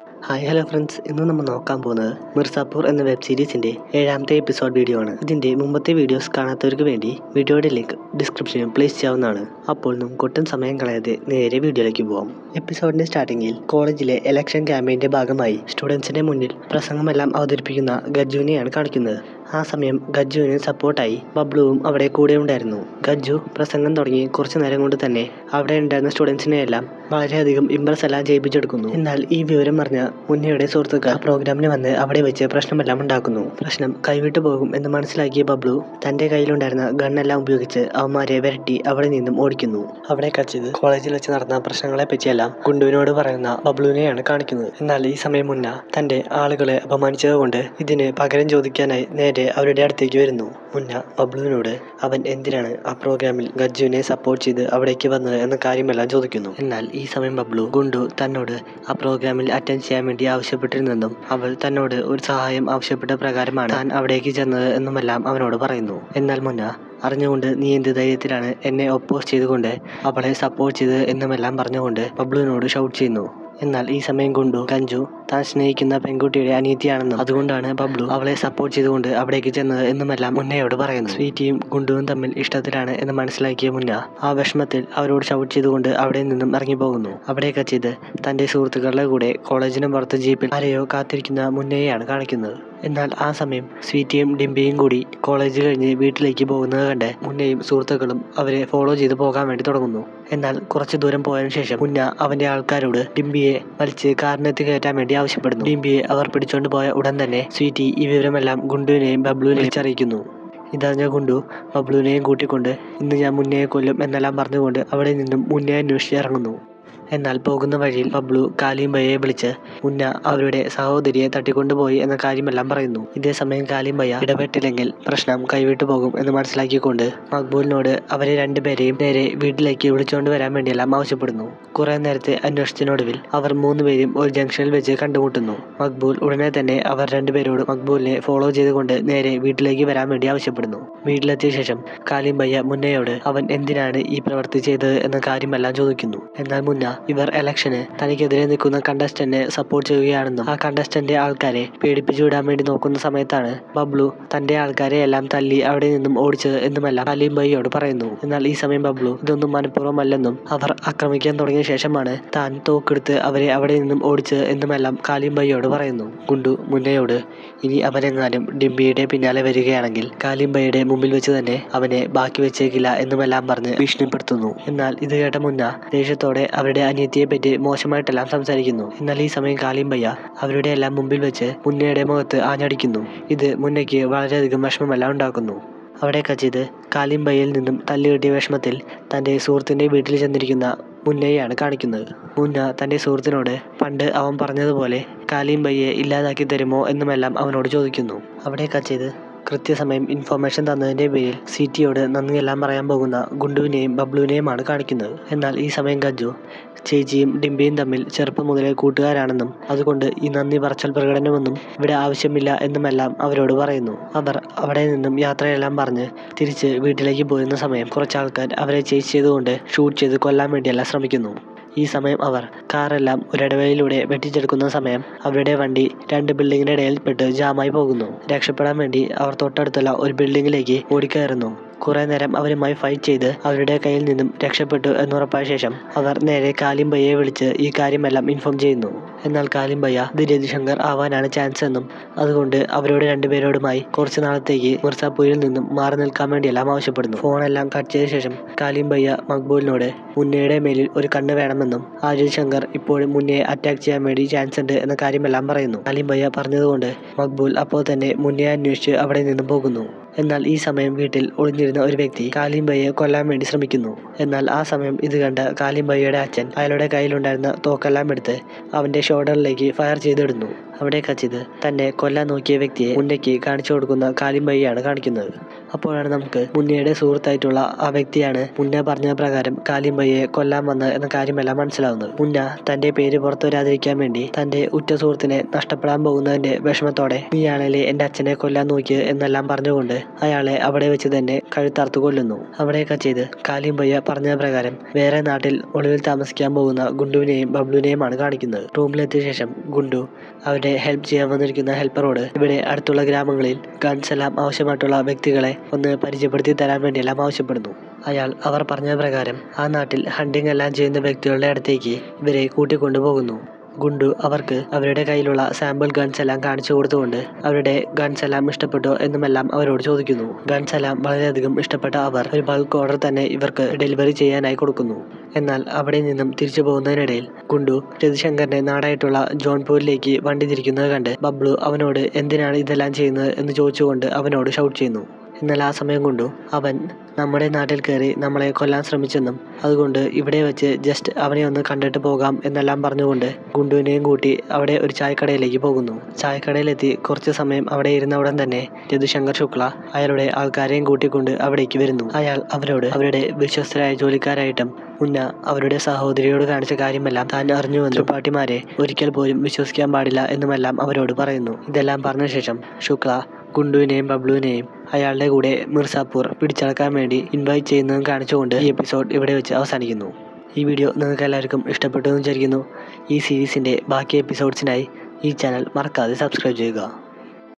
Hi hello friends ഇന്ന് നമ്മൾ നോക്കാൻ പോകുന്നത് മിർസാപൂർ എന്ന വെബ് സീരീസിന്റെ ഏഴാമത്തെ എപ്പിസോഡ് വീഡിയോ ആണ്. ഇതിന്റെ മുമ്പത്തെ വീഡിയോസ് കാണാത്തവർക്ക് വേണ്ടി വീഡിയോയുടെ ലിങ്ക് ഡിസ്ക്രിപ്ഷനിൽ പ്ലേസ് ചെയ്യാവുന്നതാണ്. അപ്പോൾ നമുക്ക് ഒട്ടും സമയം കളയാതെ നേരെ വീഡിയോയിലേക്ക് പോകാം എപ്പിസോഡിന്റെ സ്റ്റാർട്ടിങ്ങിൽ കോളേജിലെ ഇലക്ഷൻ ക്യാമ്പയിന്റെ ഭാഗമായി സ്റ്റുഡൻസിന്റെ മുന്നിൽ പ്രസംഗമെല്ലാം അവതരിപ്പിക്കുന്ന ഗജുവിനെയാണ് കാണിക്കുന്നത്. ആ സമയം ഗജ്ജുവിന് സപ്പോർട്ടായി ബബ്ലുവും അവിടെ കൂടെ ഉണ്ടായിരുന്നു. ഗജ്ജു പ്രസംഗം തുടങ്ങി കുറച്ചു നേരം കൊണ്ട് തന്നെ അവിടെ ഉണ്ടായിരുന്ന സ്റ്റുഡൻസിനെ എല്ലാം വളരെയധികം ഇമ്പ്രസ് എല്ലാം ചെയ്യിപ്പിച്ചെടുക്കുന്നു എന്നാൽ ഈ വിവരം അറിഞ്ഞ മുന്നയുടെ സുഹൃത്തുക്കൾ പ്രോഗ്രാമിന് വന്ന് അവിടെ വെച്ച് പ്രശ്നമെല്ലാം ഉണ്ടാക്കുന്നു. പ്രശ്നം കൈവിട്ടു പോകും എന്ന് മനസ്സിലാക്കിയ ബബ്ലു തന്റെ കയ്യിലുണ്ടായിരുന്ന ഗണ്ണെല്ലാം ഉപയോഗിച്ച് അവന്മാരെ വരട്ടി അവിടെ നിന്നും ഓടിക്കുന്നു. അവിടെ കച്ചത് കോളേജിൽ വെച്ച് നടന്ന പ്രശ്നങ്ങളെ പറ്റിയെല്ലാം ഗുണ്ടുവിനോട് പറയുന്ന ബബ്ലുവിനെയാണ് കാണിക്കുന്നത്. എന്നാൽ ഈ സമയം മുന്ന തന്റെ ആളുകളെ അപമാനിച്ചതുകൊണ്ട് ഇതിന് പകരം ചോദിക്കാനായി നേരെ അവരുടെ അടുത്തേക്ക് വരുന്നു. മുന്ന ബബ്ലുവിനോട് അവൻ എന്തിനാണ് ആ പ്രോഗ്രാമിൽ ഗജ്ജുവിനെ സപ്പോർട്ട് ചെയ്ത് അവിടേക്ക് വന്നത് എന്ന കാര്യമെല്ലാം ചോദിക്കുന്നു. എന്നാൽ ഈ സമയം ബബ്ലു ഗുണ്ടു തന്നോട് ആ പ്രോഗ്രാമിൽ അറ്റൻഡ് ചെയ്യാൻ വേണ്ടി ആവശ്യപ്പെട്ടിരുന്നെന്നും അവൾ തന്നോട് ഒരു സഹായം ആവശ്യപ്പെട്ട പ്രകാരമാണ് താൻ അവിടേക്ക് ചെന്നത് എന്നുമെല്ലാം അവനോട് പറയുന്നു. എന്നാൽ മുന്ന അറിഞ്ഞുകൊണ്ട് നീ എന്ത് ധൈര്യത്തിലാണ് എന്നെ ഒപ്പോസ് ചെയ്തുകൊണ്ട് അവളെ സപ്പോർട്ട് ചെയ്ത് എന്നുമെല്ലാം പറഞ്ഞുകൊണ്ട് ബബ്ലുവിനോട് ഷൗട്ട് ചെയ്യുന്നു. എന്നാൽ ഈ സമയം കൊണ്ടു ഗഞ്ചു താൻ സ്നേഹിക്കുന്ന പെൺകുട്ടിയുടെ അനീതിയാണെന്നും അതുകൊണ്ടാണ് ബബ്ലു അവളെ സപ്പോർട്ട് ചെയ്തുകൊണ്ട് അവിടേക്ക് ചെന്നത് എന്നുമെല്ലാം മുന്നയോട് പറയുന്നു. സ്വീറ്റിയും ഗുണ്ടുവും തമ്മിൽ ഇഷ്ടത്തിലാണ് എന്ന് മനസ്സിലാക്കിയ മുന്ന ആ വിഷമത്തിൽ അവരോട് ഷൗട്ട് ചെയ്തുകൊണ്ട് അവിടെ നിന്നും ഇറങ്ങി പോകുന്നു അവിടേക്ക് ചെയ്ത് തന്റെ സുഹൃത്തുക്കളുടെ കൂടെ കോളേജിന് പുറത്ത് ജീപ്പിൽ ആരെയോ കാത്തിരിക്കുന്ന മുന്നയെയാണ് കാണിക്കുന്നത്. എന്നാൽ ആ സമയം സ്വീറ്റിയും ഡിംബിയും കൂടി കോളേജ് കഴിഞ്ഞ് വീട്ടിലേക്ക് പോകുന്നത് കണ്ട് മുന്നയും സുഹൃത്തുക്കളും അവരെ ഫോളോ ചെയ്ത് പോകാൻ വേണ്ടി തുടങ്ങുന്നു. എന്നാൽ കുറച്ച് ദൂരം പോയതിനു ശേഷം മുന്ന അവന്റെ ആൾക്കാരോട് ഡിംബിയെ വലിച്ച് കാറിനെത്തി കയറ്റാൻ വേണ്ടി ആവശ്യപ്പെടുന്നു. ഡിംബിയെ അവർ പിടിച്ചുകൊണ്ട് പോയ ഉടൻ തന്നെ സ്വീറ്റി ഈ വിവരമെല്ലാം ഗുണ്ടുവിനെയും ബബ്ലുവിനെയും അറിയിക്കുന്നു ഇതറിഞ്ഞ ഗുണ്ടു ബബ്ലുവിനെയും കൂട്ടിക്കൊണ്ട് ഇന്ന് ഞാൻ മുന്നയെ കൊല്ലും എന്നെല്ലാം പറഞ്ഞുകൊണ്ട് അവിടെ നിന്നും മുന്നേ അന്വേഷിച്ച് ഇറങ്ങുന്നു. എന്നാൽ പോകുന്ന വഴിയിൽ ബബ്ലു കാലിംബയെ വിളിച്ച് ഉന്ന അവരുടെ സഹോദരിയെ തട്ടിക്കൊണ്ടുപോയി എന്ന കാര്യമെല്ലാം പറയുന്നു. ഇതേ സമയം കാലിംബയ്യ ഇടപെട്ടില്ലെങ്കിൽ പ്രശ്നം കൈവിട്ടു പോകും എന്ന് മനസ്സിലാക്കിക്കൊണ്ട് മക്ബൂലിനോട് അവരെ രണ്ടുപേരെയും നേരെ വീട്ടിലേക്ക് വിളിച്ചുകൊണ്ട് വരാൻ വേണ്ടിയെല്ലാം ആവശ്യപ്പെടുന്നു. കുറെ നേരത്തെ അന്വേഷണത്തിനൊടുവിൽ അവർ മൂന്നുപേരും ഒരു ജംഗ്ഷനിൽ വെച്ച് കണ്ടുമുട്ടുന്നു. മക്ബൂൽ ഉടനെ തന്നെ അവർ രണ്ടുപേരോട് മക്ബൂലിനെ ഫോളോ ചെയ്തുകൊണ്ട് നേരെ വീട്ടിലേക്ക് വരാൻ വേണ്ടി ആവശ്യപ്പെടുന്നു. വീട്ടിലെത്തിയ ശേഷം കാലിംബയ്യ മുന്നയോട് അവൻ എന്തിനാണ് ഈ പ്രവൃത്തി ചെയ്തത്? എന്ന കാര്യമെല്ലാം ചോദിക്കുന്നു. എന്നാൽ മുന്ന ഇവർ ഇലക്ഷന് തനിക്കെതിരെ നിൽക്കുന്ന കണ്ടസ്റ്റന്റിനെ സപ്പോർട്ട് ചെയ്യുകയാണെന്നും ആ കണ്ടസ്റ്റന്റ് ആൾക്കാരെ പേടിപ്പിച്ചു വിടാൻ വേണ്ടി നോക്കുന്ന സമയത്താണ് ബബ്ലു തന്റെ ആൾക്കാരെ എല്ലാം തല്ലി അവിടെ നിന്നും ഓടിച്ചത് എന്നുമെല്ലാം അലീം ബൈയോട് പറയുന്നു. എന്നാൽ ഈ സമയം ബബ്ലു ഇതൊന്നും മനഃപൂർവമല്ലെന്നും അവർ ആക്രമിക്കാൻ തുടങ്ങിയ ശേഷമാണ് താൻ തോക്കെടുത്ത് അവരെ അവിടെ നിന്നും ഓടിച്ചത് എന്നുമെല്ലാം കാലിം ബൈയോട് പറയുന്നു. ഗുണ്ടു മുന്നയോട് ഇനി അവനെങ്ങാനും ഡിംബിയുടെ പിന്നാലെ വരികയാണെങ്കിൽ കാലിം ബൈയുടെ മുമ്പിൽ വെച്ച് തന്നെ അവനെ ബാക്കി വെച്ചേക്കില്ല എന്നുമെല്ലാം പറഞ്ഞ് ഭീഷണിപ്പെടുത്തുന്നു. എന്നാൽ ഇത് കേട്ട മുന്ന ദേഷ്യത്തോടെ അവരുടെ അനിയത്തിയെ പറ്റി മോശമായിട്ടെല്ലാം സംസാരിക്കുന്നു. എന്നാൽ ഈ സമയം കാളിയമ്പയ്യ അവരുടെ എല്ലാം മുമ്പിൽ വെച്ച് മുന്നയുടെ മുഖത്ത് ആഞ്ഞടിക്കുന്നു. ഇത് മുന്നയ്ക്ക് വളരെയധികം വിഷമമെല്ലാം ഉണ്ടാക്കുന്നു. അവിടെ കച്ചിത് കാലിംബയ്യയിൽ നിന്നും തല്ലുകിട്ടിയ വിഷമത്തിൽ തന്റെ സുഹൃത്തിന്റെ വീട്ടിൽ ചെന്നിരിക്കുന്ന മുന്നയെയാണ് കാണിക്കുന്നത്. മുന്ന തന്റെ സുഹൃത്തിനോട് പണ്ട് അവൻ പറഞ്ഞതുപോലെ കാലിംബയ്യെ ഇല്ലാതാക്കി തരുമോ എന്നുമെല്ലാം അവനോട് ചോദിക്കുന്നു. അവിടെ കച്ചിത് കൃത്യസമയം ഇൻഫർമേഷൻ തന്നതിന്റെ പേരിൽ സി ടിയോട് നന്ദിയെല്ലാം പറയാൻ പോകുന്ന ഗുണ്ടുവിനെയും ബബ്ലുവിനെയുമാണ് കാണിക്കുന്നത്. എന്നാൽ ഈ സമയം ഗജു ചേച്ചിയും ഡിംബിയും തമ്മിൽ ചെറുപ്പം മുതലേ കൂട്ടുകാരാണെന്നും അതുകൊണ്ട് ഈ നന്ദി പറച്ചൽ പ്രകടനമൊന്നും ഇവിടെ ആവശ്യമില്ല എന്നുമെല്ലാം അവരോട് പറയുന്നു. അവർ അവിടെ നിന്നും യാത്രയെല്ലാം പറഞ്ഞ് തിരിച്ച് വീട്ടിലേക്ക് പോരുന്ന സമയം കുറച്ചാൾക്കാർ അവരെ ചേസ് ചെയ്തുകൊണ്ട് ഷൂട്ട് ചെയ്ത് കൊല്ലാൻ വേണ്ടിയെല്ലാം ശ്രമിക്കുന്നു. ഈ സമയം അവർ കാറെല്ലാം ഒരിടവയിലൂടെ വെട്ടിച്ചെടുക്കുന്ന സമയം അവരുടെ വണ്ടി രണ്ട് ബിൽഡിങ്ങിന്റെ ഇടയിൽപ്പെട്ട് ജാമായി പോകുന്നു. രക്ഷപ്പെടാൻ വേണ്ടി അവർ തൊട്ടടുത്തുള്ള ഒരു ബിൽഡിങ്ങിലേക്ക് ഓടിക്കയറുന്നു. കുറെ നേരം അവരുമായി ഫൈറ്റ് ചെയ്ത് അവരുടെ കയ്യിൽ നിന്നും രക്ഷപ്പെട്ടു എന്നുറപ്പായ ശേഷം അവർ നേരെ കാലിംബയ്യെ വിളിച്ച് ഈ കാര്യമെല്ലാം ഇൻഫോം ചെയ്യുന്നു. എന്നാൽ കാലിംബയ്യ ഇത് ശങ്കർ ആവാനാണ് ചാൻസ് എന്നും അതുകൊണ്ട് അവരോട് രണ്ടുപേരോടുമായി കുറച്ച് നാളത്തേക്ക് മിർസാപൂരിൽ നിന്നും മാറി നിൽക്കാൻ വേണ്ടിയെല്ലാം ആവശ്യപ്പെടുന്നു. ഫോണെല്ലാം കട്ട് ചെയ്ത ശേഷം കാലിംബയ്യ മക്ബൂലിനോട് മുന്നയുടെ മേലിൽ ഒരു കണ്ണ് വേണമെന്നും ആര്യൻ ശങ്കർ ഇപ്പോഴും മുന്നയെ അറ്റാക്ക് ചെയ്യാൻ വേണ്ടി ചാൻസ് ഉണ്ട് എന്ന കാര്യമെല്ലാം പറയുന്നു. കാലിംബയ്യ പറഞ്ഞതുകൊണ്ട് മക്ബൂൽ അപ്പോൾ തന്നെ മുന്നയെ അന്വേഷിച്ച് അവിടെ നിന്നും പോകുന്നു. എന്നാൽ ഈ സമയം വീട്ടിൽ ഒളിഞ്ഞിരുന്ന ഒരു വ്യക്തി കാലിംബയ്യെ കൊല്ലാൻ വേണ്ടി ശ്രമിക്കുന്നു. എന്നാൽ ആ സമയം ഇത് കണ്ട കാലിംബയ്യയുടെ അച്ഛൻ അയാളുടെ കയ്യിലുണ്ടായിരുന്ന തോക്കെല്ലാം എടുത്ത് അവന്റെ ഷോൾഡറിലേക്ക് ഫയർ ചെയ്തിടുന്നു. അവിടെ കച്ചിത് തന്നെ കൊല്ലാൻ നോക്കിയ വ്യക്തിയെ മുന്നയ്ക്ക് കാണിച്ചു കൊടുക്കുന്ന കാലിംബയ്യാണ് കാണിക്കുന്നത്. അപ്പോഴാണ് നമുക്ക് മുന്നയുടെ സുഹൃത്തായിട്ടുള്ള ആ വ്യക്തിയാണ് മുന്ന പറഞ്ഞ പ്രകാരം കാലിംബയ്യെ കൊല്ലാൻ വന്ന എന്ന കാര്യമെല്ലാം മനസ്സിലാവുന്നത്. മുന്ന തന്റെ പേര് പുറത്തു വരാതിരിക്കാൻ വേണ്ടി തന്റെ ഉറ്റ സുഹൃത്തിനെ നഷ്ടപ്പെടാൻ പോകുന്നതിന്റെ വിഷമത്തോടെ നീയാണല്ലേ എന്റെ അച്ഛനെ കൊല്ലാൻ നോക്കിയത് എന്നെല്ലാം പറഞ്ഞുകൊണ്ട് അയാളെ അവിടെ വെച്ച് തന്നെ കഴുത്താർത്തു കൊല്ലുന്നു. അവിടെയൊക്കെ ചെയ്ത് കാലിംബയ്യ പറഞ്ഞ പ്രകാരം വേറെ നാട്ടിൽ ഒളിവിൽ താമസിക്കാൻ പോകുന്ന ഗുണ്ടുവിനെയും ബബ്ലുവിനെയുമാണ് കാണിക്കുന്നത്. റൂമിലെത്തിയ ശേഷം ഗുണ്ടു അവരെ ഹെൽപ്പ് ചെയ്യാൻ വന്നിരിക്കുന്ന ഹെൽപ്പറോട് ഇവിടെ അടുത്തുള്ള ഗ്രാമങ്ങളിൽ ഗൺസ് എല്ലാം ആവശ്യമായിട്ടുള്ള വ്യക്തികളെ ഒന്ന് പരിചയപ്പെടുത്തി തരാൻ വേണ്ടിയെല്ലാം ആവശ്യപ്പെടുന്നു. അയാൾ അവർ പറഞ്ഞ പ്രകാരം ആ നാട്ടിൽ ഹണ്ടിങ് എല്ലാം ചെയ്യുന്ന വ്യക്തികളുടെ അടുത്തേക്ക് ഇവരെ കൂട്ടിക്കൊണ്ടുപോകുന്നു. ഗുണ്ടു അവർക്ക് അവരുടെ കയ്യിലുള്ള സാമ്പിൾ ഗൺസ് എല്ലാം കാണിച്ചു കൊടുത്തുകൊണ്ട് അവരുടെ ഗൺസ് എല്ലാം ഇഷ്ടപ്പെട്ടോ എന്നുമെല്ലാം അവരോട് ചോദിക്കുന്നു. ഗൺസ് എല്ലാം വളരെയധികം ഇഷ്ടപ്പെട്ട അവർ ഒരു ബൾക്ക് ഓർഡർ തന്നെ ഇവർക്ക് ഡെലിവറി ചെയ്യാനായി കൊടുക്കുന്നു. എന്നാൽ അവിടെ നിന്നും തിരിച്ചു പോകുന്നതിനിടയിൽ ഗുണ്ടു രതിശങ്കറിന്റെ നാടായിട്ടുള്ള ജോൺപൂരിലേക്ക് വണ്ടി തിരിക്കുന്നത് കണ്ട് ബബ്ലു അവനോട് എന്തിനാണ് ഇതെല്ലാം ചെയ്യുന്നത് എന്ന് ചോദിച്ചുകൊണ്ട് അവനോട് ഷൗട്ട് ചെയ്യുന്നു. എന്നാൽ ആ സമയം കൊണ്ടു അവൻ നമ്മുടെ നാട്ടിൽ കയറി നമ്മളെ കൊല്ലാൻ ശ്രമിച്ചെന്നും അതുകൊണ്ട് ഇവിടെ വെച്ച് ജസ്റ്റ് അവനെ ഒന്ന് കണ്ടിട്ട് പോകാം എന്നെല്ലാം പറഞ്ഞുകൊണ്ട് ഗുണ്ടുവിനെയും കൂട്ടി അവിടെ ഒരു ചായക്കടയിലേക്ക് പോകുന്നു. ചായക്കടയിലെത്തി കുറച്ച് സമയം അവിടെ ഇരുന്ന ഉടൻ തന്നെ രഘുശങ്കർ ശുക്ല അയാളുടെ ആൾക്കാരെയും കൂട്ടിക്കൊണ്ട് അവിടേക്ക് വരുന്നു. അയാൾ അവരോട് അവരുടെ വിശ്വസ്തരായ ജോലിക്കാരായിട്ടും മുന്ന അവരുടെ സഹോദരിയോട് കാണിച്ച കാര്യമെല്ലാം താൻ അറിഞ്ഞുവെന്നും പാട്ടിമാരെ ഒരിക്കൽ പോലും വിശ്വസിക്കാൻ പാടില്ല എന്നുമെല്ലാം അവരോട് പറയുന്നു. ഇതെല്ലാം പറഞ്ഞ ശേഷം ശുക്ല ഗുണ്ടുവിനെയും ബബ്ലുവിനെയും അയാളുടെ കൂടെ മിർസാപൂർ പിടിച്ചടക്കാൻ വേണ്ടി ഇൻവൈറ്റ് ചെയ്യുന്നതും കാണിച്ചുകൊണ്ട് ഈ എപ്പിസോഡ് ഇവിടെ വെച്ച് അവസാനിക്കുന്നു. ഈ വീഡിയോ നിങ്ങൾക്ക് എല്ലാവർക്കും ഇഷ്ടപ്പെട്ടു എന്ന് വിചാരിക്കുന്നു. ഈ സീരീസിന്റെ ബാക്കി എപ്പിസോഡ്സിനായി ഈ ചാനൽ മറക്കാതെ സബ്സ്ക്രൈബ് ചെയ്യുക.